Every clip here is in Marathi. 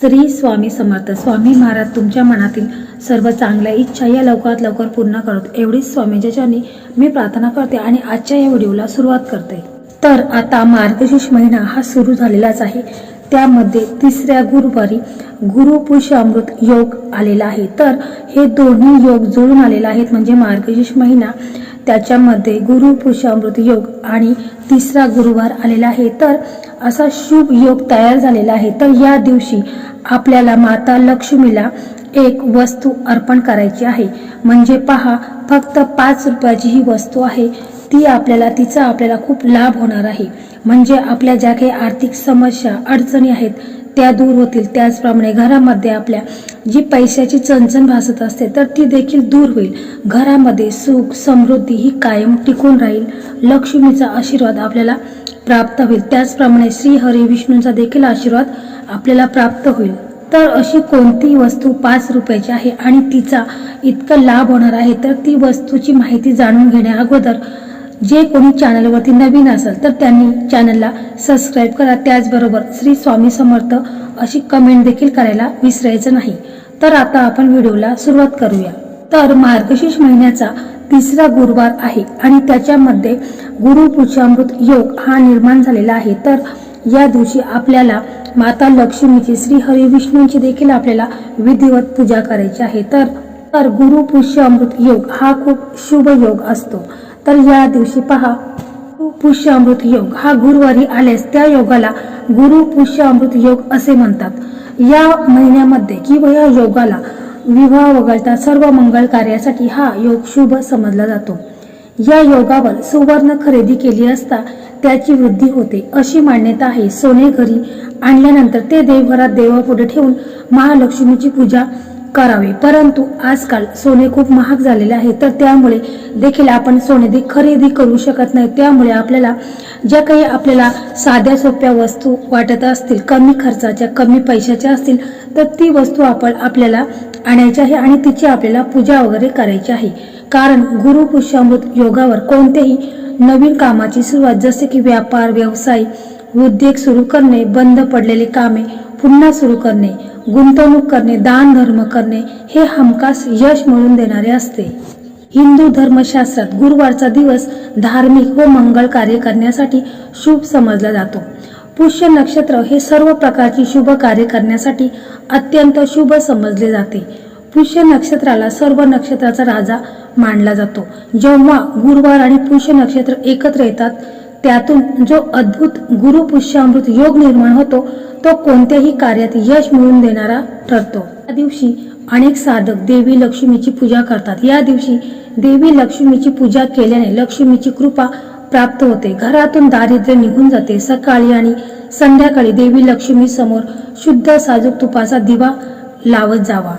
श्री स्वामी समर्थ. स्वामी महाराज तुमच्या मनातील सर्व चांगल्या इच्छा या लवकरात लवकर पूर्ण करत एवढीच स्वामीच्या चरणी मी प्रार्थना करते आणि आजच्या या व्हिडिओला सुरुवात करते. तर आता मार्गशीर्ष महिना हा सुरू झालेलाच आहे. त्यामध्ये तिसऱ्या गुरुवारी गुरुपुष अमृत योग आलेला आहे. तर हे दोन्ही योग जुळून आलेले आहेत म्हणजे मार्गशीर्ष महिना त्याच्यामध्ये गुरु योग आणि तिसरा गुरुवार आलेला आहे. तर असा शुभ योग तयार झालेला आहे. तर या दिवशी आपल्याला माता लक्ष्मीला एक वस्तू अर्पण करायची आहे. म्हणजे पहा फक्त पाच रुपयाची ही वस्तू आहे. ती आपल्याला तिचा आपल्याला खूप लाभ होणार आहे. म्हणजे आपल्या ज्या काही आर्थिक समस्या अडचणी आहेत. त्या दूर होतील. त्याचप्रमाणे घरामध्ये आपल्या जी पैशाची चणचण भासत असते तर ती देखील दूर होईल. घरामध्ये सुख समृद्धी ही कायम टिकून राहील. लक्ष्मीचा आशीर्वाद आपल्याला प्राप्त होईल. त्याचप्रमाणे श्री हरी विष्णूंचा देखील आशीर्वाद आपल्याला प्राप्त होईल. तर अशी कोणती वस्तू पाच रुपयाची आहे आणि तिचा इतका लाभ होणार आहे तर ती वस्तूची माहिती जाणून घेण्या अगोदर जे कोणी चॅनलवरती नवीन असेल तर त्यांनी चॅनलला सबस्क्राईब करा. त्याचबरोबर श्री स्वामी समर्थ अशी कमेंट देखील करायला विसरायचं नाही. तर आता आपण व्हिडिओला सुरुवात करूया. तर मार्गशीर्ष महिन्याचा तिसरा गुरुवार आहे आणि त्याच्यामध्ये गुरु योग हा निर्माण झालेला आहे. तर या दिवशी आपल्याला माता लक्ष्मीची श्री हरी विष्णूंची देखील आपल्याला विधिवत पूजा करायची आहे. तर तर गुरु पुष्य अमृत योग हा खूप शुभ योग असतो. तर या दिवशी पहा. पुष्य अमृत योग. हा गुरुवारी आल्यास त्या योगाला गुरु पुष्य अमृत योग असे म्हणतात. या महिन्यामध्ये किंवा या योगाला विवाह वगळता सर्व मंगल कार्यासाठी हा योग शुभ समजला जातो. या योगावर सुवर्ण खरेदी केली असता त्याची वृद्धी होते अशी मान्यता आहे. सोने घरी आणल्यानंतर ते देवघरात देवापुढे ठेवून महालक्ष्मीची पूजा करावे. परंतु आजकाल सोने खूप महाग झालेले आहे तर त्यामुळे देखील आपण सोने दे- खरेदी करू शकत नाही. त्यामुळे आपल्याला ज्या काही आपल्याला साध्या सोप्या वस्तू वाटत असतील कमी खर्चाच्या कमी पैशाच्या असतील तर ती वस्तू आपण आपल्याला आणायची आहे आणि तिची आपल्याला पूजा वगैरे करायची आहे. कारण गुरु पुष्यामृत योगावर कोणत्याही नवीन कामाची सुरुवात जसे की व्यापार व्यवसाय उद्योग सुरू करणे बंद पडलेले कामे पुन्हा सुरू करणे गुंतवणूक करणे दान धर्म करणे हे हमखास यश मिळवून देणारे असते. हिंदू धर्मशास्त्रात गुरुवारचा दिवस धार्मिक व मंगळ कार्य करण्यासाठी शुभ समजला जातो. पुष्य नक्षत्र हे सर्व प्रकारची शुभ कार्य करण्यासाठी अत्यंत शुभ समजले जाते. पुष्य नक्षत्राला सर्व नक्षत्राचा राजा मानला जातो. जेव्हा गुरुवार आणि पुष्य नक्षत्र एकत्र येतात त्यातून जो अद्भुत गुरु पुष्यामृत योग निर्माण होतो तो कोणत्याही कार्यात यश मिळवून देणारा ठरतो. या दिवशी अनेक साधक देवी लक्ष्मीची पूजा करतात. या दिवशी देवी लक्ष्मीची पूजा केल्याने लक्ष्मीची कृपा प्राप्त होते. घरातून दारिद्र्य निघून जाते. सकाळी आणि संध्याकाळी देवी लक्ष्मी समोर शुद्ध साजूक तुपाचा दिवा लावत जावा.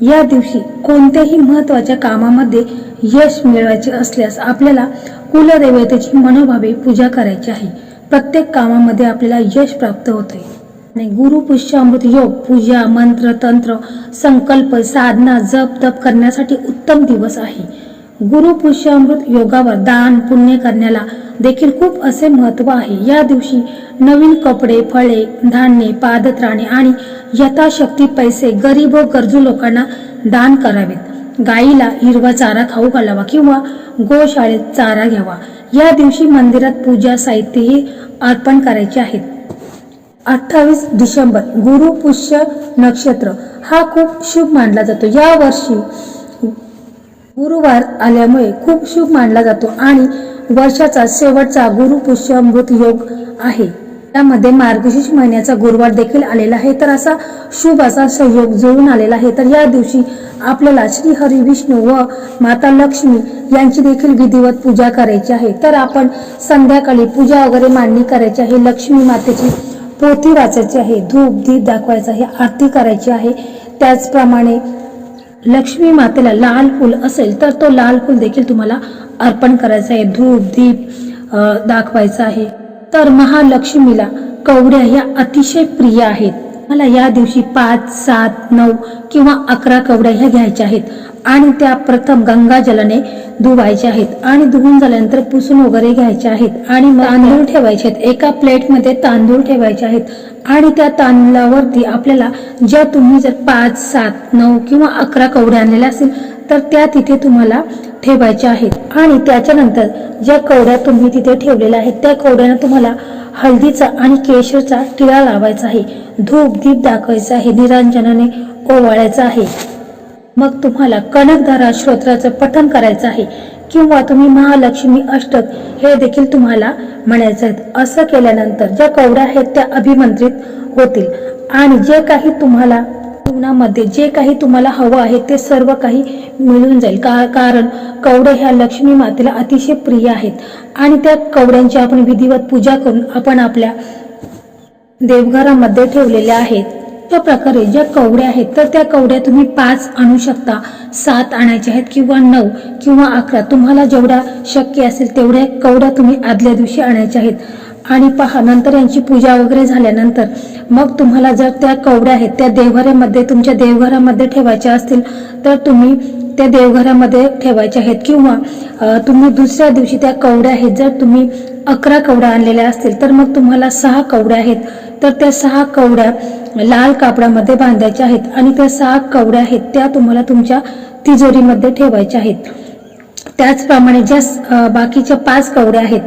या दिवशी कोणत्याही महत्त्वाच्या कामामध्ये यश मिळवायचे असल्यास आपल्याला कुलदेवतेची मनोभावे पूजा करायची आहे. प्रत्येक कामामध्ये आपल्याला यश प्राप्त होते. आणि गुरु पुष्यामृत योग पूजा मंत्र तंत्र संकल्प साधना जप तप करण्यासाठी उत्तम दिवस आहे. गुरु पुष्यामृत योगावर दान पुण्य करण्याला देखील खूप असे महत्त्व आहे. या दिवशी नवीन कपडे फळे धान्य पादत्राणे आणि यथाशक्ती पैसे गरीब व गरजू लोकांना दान करावेत. गाईला हिरवा चारा खाऊ घालावा किंवा गोशाळेत चारा घ्यावा. या दिवशी मंदिरात पूजा साहित्यही अर्पण करायचे आहेत. अठ्ठावीस डिसेंबर गुरु पुष्य नक्षत्र हा खूप शुभ मानला जातो. या वर्षी गुरुवार आल्यामुळे खूप शुभ मानला जातो आणि वर्षाचा शेवटचा गुरु पुष्य अमृत योग आहे. त्यामध्ये मार्गशीर्ष महिन्याचा गुरुवार देखील आलेला आहे. तर असा शुभ असा सहयोग जुळून आलेला आहे. तर या दिवशी आपल्याला श्री हरी विष्णू व माता लक्ष्मी यांची देखील विधिवत पूजा करायची आहे. तर आपण संध्याकाळी पूजा वगैरे मांडणी करायची आहे. लक्ष्मी मातेची पोथी वाचायची आहे. धूप दीप दाखवायचा आहे. आरती करायची आहे. त्याचप्रमाणे लक्ष्मी मातेला लाल फूल असेल तर तो लाल फूल देखील तुम्हाला अर्पण करायचा आहे. धूप दीप दाखवायचा आहे. तर महालक्ष्मीला कवड्या ह्या अतिशय प्रिय आहेत. मला या दिवशी पाच सात नऊ किंवा अकरा कवड्या ह्या घ्यायच्या आहेत. आणि त्या प्रथम गंगा जलाने धुवायच्या आहेत. आणि धुवून झाल्यानंतर पुसून वगैरे घ्यायच्या आहेत. आणि तांदूळ ठेवायचे आहेत. एका प्लेटमध्ये तांदूळ ठेवायचे आहेत. आणि त्या तांदळावरती आपल्याला ज्या तुम्ही जर पाच सात नऊ किंवा अकरा कवड्या आणलेल्या असतील तर त्या तिथे तुम्हाला ठेवायच्या आहेत. आणि त्याच्यानंतर ज्या कवड्या तुम्ही तिथे ठेवलेल्या आहेत त्या कवड्यांना तुम्हाला हळदीचा आणि केशरचा टिळा लावायचा आहे. धूप दीप दाखवायचा आहे. निरांजनाने ओवाळायचा आहे. मग तुम्हाला कनकधारा श्रोत्राचं पठण करायचं आहे. किंवा तुम्ही महालक्ष्मी अष्टक हे देखील तुम्हाला म्हणायचं आहेत असं केल्यानंतर ज्या कवड्या आहेत त्या अभिमंत्रित होतील. आणि जे काही तुम्हाला जीवनामध्ये जे काही तुम्हाला हवं आहे ते सर्व काही मिळून जाईल. का कारण कवडे ह्या लक्ष्मी मातेला अतिशय प्रिय आहेत. आणि त्या कवड्यांची आपण विधिवत पूजा करून आपण आपल्या देवघरामध्ये ठेवलेल्या आहेत. त्या प्रकारे ज्या कवड्या आहेत तर त्या कवड्या तुम्ही पाच आणू शकता. सात आणायच्या आहेत किंवा नऊ किंवा अकरा. तुम्हाला जेवढ्या शक्य असेल तेवढ्या कवड्या तुम्ही आदल्या दिवशी आणायच्या आहेत. आणि पहा नंतर यांची पूजा वगैरे झाल्यानंतर मग तुम्हाला जर त्या कवड्या आहेत त्या देवघरामध्ये तुमच्या देवघरामध्ये ठेवायच्या असतील तर तुम्ही त्या देवघरामध्ये ठेवायच्या आहेत. किंवा तुम्ही दुसऱ्या दिवशी त्या कवड्या आहेत जर तुम्ही अकरा कवड्या आणलेल्या असतील तर मग तुम्हाला सहा कवड्या आहेत. तर त्या सहा कवड्या लाल कापडामध्ये बांधायच्या आहेत आणि त्या सहा कवड्या आहेत त्या तुम्हाला तुमच्या तिजोरीमध्ये ठेवायच्या आहेत. त्याचप्रमाणे ज्या बाकीच्या पाच कवड्या आहेत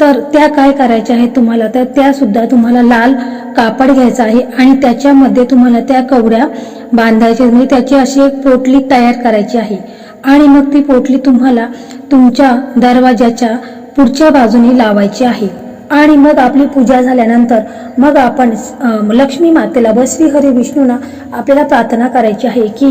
तर त्या काय करायच्या आहेत तुम्हाला? तर त्या सुद्धा तुम्हाला लाल कापड घ्यायचा आहे आणि त्याच्यामध्ये तुम्हाला त्या कवड्या बांधायच्या म्हणजे त्याची अशी एक पोटली तयार करायची आहे. आणि मग ती पोटली तुम्हाला तुमच्या दरवाजाच्या पुढच्या बाजूने लावायची आहे. आणि मग आपली पूजा झाल्यानंतर मग आपण लक्ष्मी मातेला व श्रीहरी विष्णूंना आपल्याला प्रार्थना करायची आहे की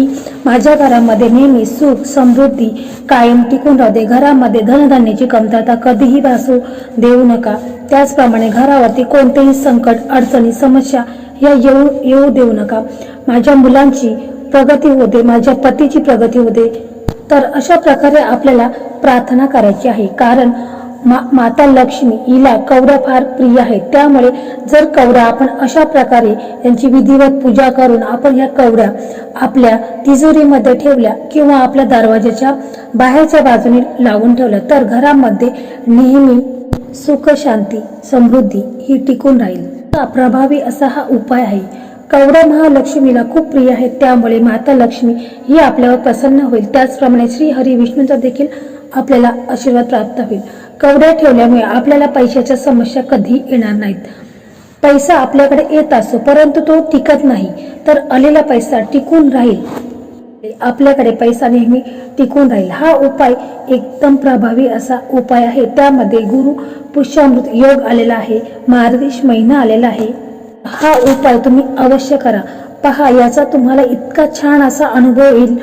माझ्या घरामध्ये नेहमी सुख समृद्धी कायम टिकून राहू दे. घरामध्ये धनधान्याची कमतरता कधीही भासू देऊ नका. त्याचप्रमाणे घरावरती कोणतेही संकट अडचणी समस्या या येऊ येऊ देऊ नका. माझ्या मुलांची प्रगती होते माझ्या पतीची प्रगती होते तर अशा प्रकारे आपल्याला प्रार्थना करायची आहे. कारण मा माता लक्ष्मी हिला कवड्या फार प्रिय आहेत त्यामुळे जर कवड्या आपण अशा प्रकारे यांची विधिवत पूजा करून आपण ह्या कवड्या आपल्या तिजोरीमध्ये ठेवल्या किंवा आपल्या दरवाजाच्या बाहेरच्या बाजूने लावून ठेवल्या तर घरामध्ये नेहमी सुख शांती समृद्धी ही टिकून राहील. प्रभावी असा हा उपाय आहे. कवड्या महालक्ष्मीला खूप प्रिय आहेत त्यामुळे माता लक्ष्मी ही आपल्यावर प्रसन्न होईल. त्याचप्रमाणे श्री हरी विष्णूंचा देखील आपल्याला आशीर्वाद प्राप्त होईल. कवड्या ठेवल्यामुळे आपल्याला पैशाच्या समस्या कधी येणार नाहीत. पैसा आपल्याकडे येत असतो परंतु तो टिकत नाही तर आलेला पैसा टिकून राहील. आपल्याकडे पैसा नेहमी टिकून राहील. हा उपाय एकदम प्रभावी असा उपाय आहे. त्यामध्ये गुरु पुष्यामृत योग आलेला आहे मार्गदेश महिना आलेला आहे. हा उपाय तुम्ही अवश्य करा. पहा याचा तुम्हाला इतका छान असा अनुभव येईल.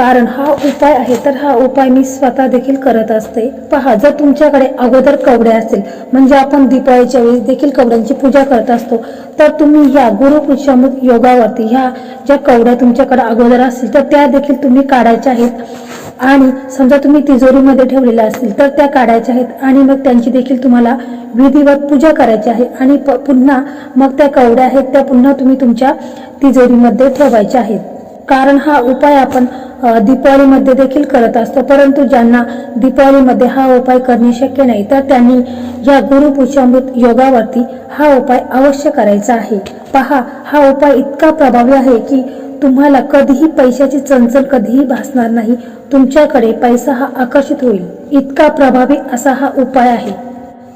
कारण हा उपाय आहे तर हा उपाय मी स्वतः देखील करत असते. पहा जर तुमच्याकडे अगोदर कवड्या असतील म्हणजे आपण दीपावलीच्या वेळेस देखील कवड्यांची पूजा करत असतो तर तुम्ही ह्या गुरुपुष्यामृत योगावरती ह्या ज्या कवड्या तुमच्याकडे अगोदर असतील तर त्या देखील तुम्ही काढायच्या आहेत. आणि समजा तुम्ही तिजोरीमध्ये ठेवलेल्या असतील तर त्या काढायच्या आहेत आणि मग त्यांची देखील तुम्हाला विधिवत पूजा करायची आहे. आणि प- पुन्हा मग त्या कवड्या आहेत त्या पुन्हा तुम्ही तुमच्या तिजोरीमध्ये ठेवायच्या आहेत. कारण हा उपाय आपण दीपावलीमध्ये देखील करत असतो. परंतु ज्यांना दीपावलीमध्ये हा उपाय करणे शक्य नाही तर त्यांनी या गुरुपुषामृत योगावरती हा उपाय अवश्य करायचा आहे. पहा हा उपाय इतका प्रभावी आहे की तुम्हाला कधीही पैशाची चंचल कधीही भासणार नाही. तुमच्याकडे पैसा हा आकर्षित होईल. इतका प्रभावी असा हा उपाय आहे.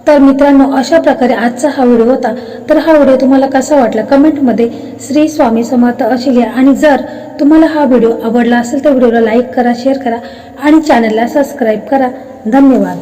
तर मित्रांनो अशा प्रकारे आजचा हा व्हिडिओ होता. तर हा व्हिडिओ तुम्हाला कसा वाटला? कमेंटमध्ये श्री स्वामी समर्थ असे लिहा. आणि जर तुम्हाला हा व्हिडिओ आवडला असेल तर व्हिडिओला लाईक करा शेअर करा आणि चॅनलला सबस्क्राईब करा. धन्यवाद.